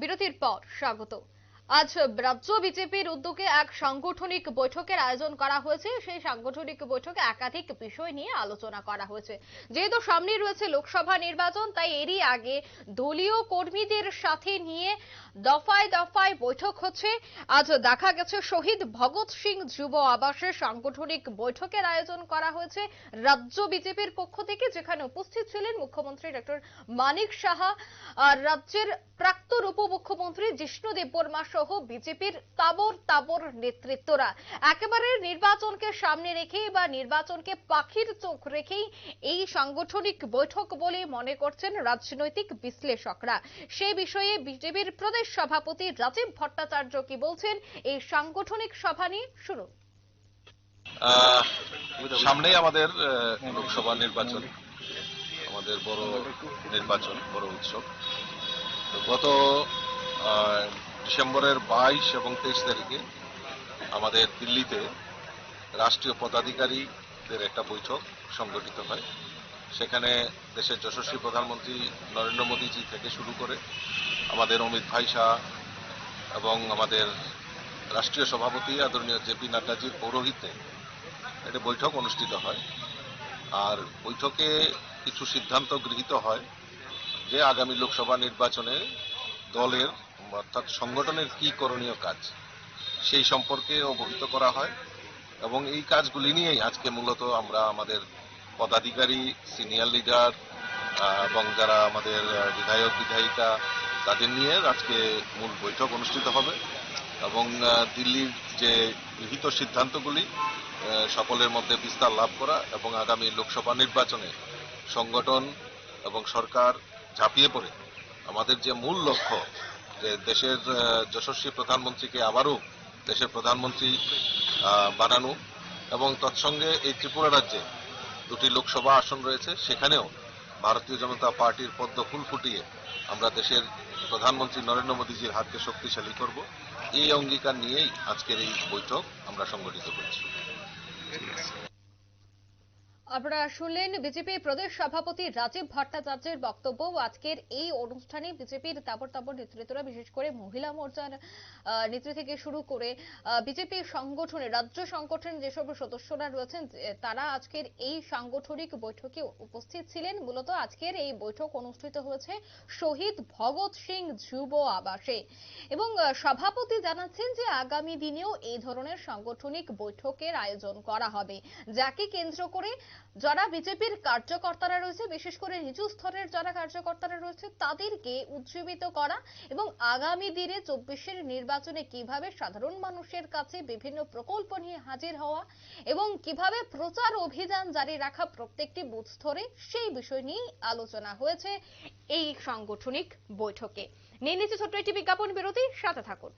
বিরতির পর স্বাগত। আজ রাজ্য বিজেপির উদ্যোগে এক সাংগঠনিক বৈঠকের আয়োজন করা হয়েছে। সেই সাংগঠনিক বৈঠকে একাধিক বিষয় নিয়ে আলোচনা করা হয়েছে। যেহেতু সামনে রয়েছে লোকসভা নির্বাচন, তাই এরই আগে দলীয় কর্মীদের সাথে নিয়ে দফায় দফায় বৈঠক হচ্ছে। আজ দেখা গেছে শহীদ ভগৎ সিং যুব আবাসে সাংগঠনিক বৈঠকের আয়োজন করা হয়েছে রাজ্য বিজেপির পক্ষ থেকে, যেখানে উপস্থিত ছিলেন মুখ্যমন্ত্রী ডক্টর মানিক সাহা রাজ্যের প্রাক্তন উপমুখ্যমন্ত্রী জিষ্ণু দেববর্মা সহ বিজেপির তাবর তাবর নেতৃত্বরা। একেবারে নির্বাচনকে সামনে রেখে বা নির্বাচনকে পাখির চোখ রেখেই এই সাংগঠনিক বৈঠক বলে মনে করছেন রাজনৈতিক বিশ্লেষকরা। সেই বিষয়ে বিজেপির প্রদেশ সভাপতি রাজীব ভট্টাচার্য কি বলছেন এই সাংগঠনিক সভা নিয়ে আহ, সামনেই আমাদের লোকসভা নির্বাচন আমাদের বড় নির্বাচন বড় উৎসব। গত ডিসেম্বরের বাইশ এবং তেইশ তারিখে আমাদের দিল্লিতে রাষ্ট্রীয় পদাধিকারীদের একটা বৈঠক সংগঠিত হয়। সেখানে দেশের যশস্বী প্রধানমন্ত্রী নরেন্দ্র মোদীজি থেকে শুরু করে আমাদের অমিত ভাই শাহ এবং আমাদের রাষ্ট্রীয় সভাপতি আদরণীয় জেপি নাড্ডাজির পৌরোহিত্যে একটা বৈঠক অনুষ্ঠিত হয়। আর বৈঠকে কিছু সিদ্ধান্ত গৃহীত হয় যে আগামী লোকসভা নির্বাচনে দলের অর্থাৎ সংগঠনের কি করণীয় কাজ, সেই সম্পর্কে অবহিত করা হয় এবং এই কাজগুলি নিয়েই আজকে মূলত আমরা আমাদের পদাধিকারী, সিনিয়র লিডার এবং যারা আমাদের বিধায়ক, বিধায়িকা, তাদের নিয়ে আজকে মূল বৈঠক অনুষ্ঠিত হবে এবং দিল্লির যে গৃহীত সিদ্ধান্তগুলি সকলের মধ্যে বিস্তার লাভ করা এবং আগামী লোকসভা নির্বাচনে সংগঠন এবং সরকার ঝাঁপিয়ে পড়ে, আমাদের যে মূল লক্ষ্য যে দেশের যশস্বী প্রধানমন্ত্রীকে আবারও দেশের প্রধানমন্ত্রী বানানো এবং তৎসঙ্গে এই ত্রিপুরা রাজ্যে দুটি লোকসভা আসন রয়েছে। সেখানেও ভারতীয় জনতা পার্টির পদ্ম ফুল ফুটিয়ে আমরা দেশের প্রধানমন্ত্রী নরেন্দ্র মোদীজির হাতকে শক্তিশালী করব। এই অঙ্গীকার নিয়েই আজকের এই বৈঠক আমরা সংগঠিত করছি। আপনারা শুনলেন বিজেপি প্রদেশ সভাপতি রাজীব ভট্টাচার্যের বক্তব্য। আজকের এই অনুষ্ঠানে বিজেপির তাবর তাবর নেতৃত্বরা, বিশেষ করে মহিলা মোর্চার নেত্রী থেকে শুরু করে বিজেপি সংগঠনে, রাজ্য সংগঠনের যেসব সদস্যরা রয়েছেন তারা আজকের এই সাংগঠনিক বৈঠকে উপস্থিত ছিলেন। মূলত আজকের এই বৈঠক অনুষ্ঠিত হয়েছে শহীদ ভগৎ সিং যুব আবাসে। এবং সভাপতি জানাচ্ছেন যে আগামী দিনেও এই ধরনের সাংগঠনিক বৈঠকের আয়োজন করা হবে, যাকে কেন্দ্র করে যারা বিজেপির কার্যকর্তারা রয়েছে, বিশেষ করে নিচু স্তরের যারা কার্যকর্তারা রয়েছে, তাদেরকে উজ্জীবিত করা এবং আগামী দিনে চব্বিশের নির্বাচনে কীভাবে সাধারণ মানুষের কাছে বিভিন্ন প্রকল্প নিয়ে হাজির হওয়া এবং কীভাবে প্রচার অভিযান জারি রাখা প্রত্যেকটি বুথ স্তরে, সেই বিষয় নিয়ে আলোচনা হয়েছে এই সাংগঠনিক বৈঠকে। নিয়ে নিচ্ছে ছোট্ট একটি বিজ্ঞাপন বিরতি, সাথে থাকুন।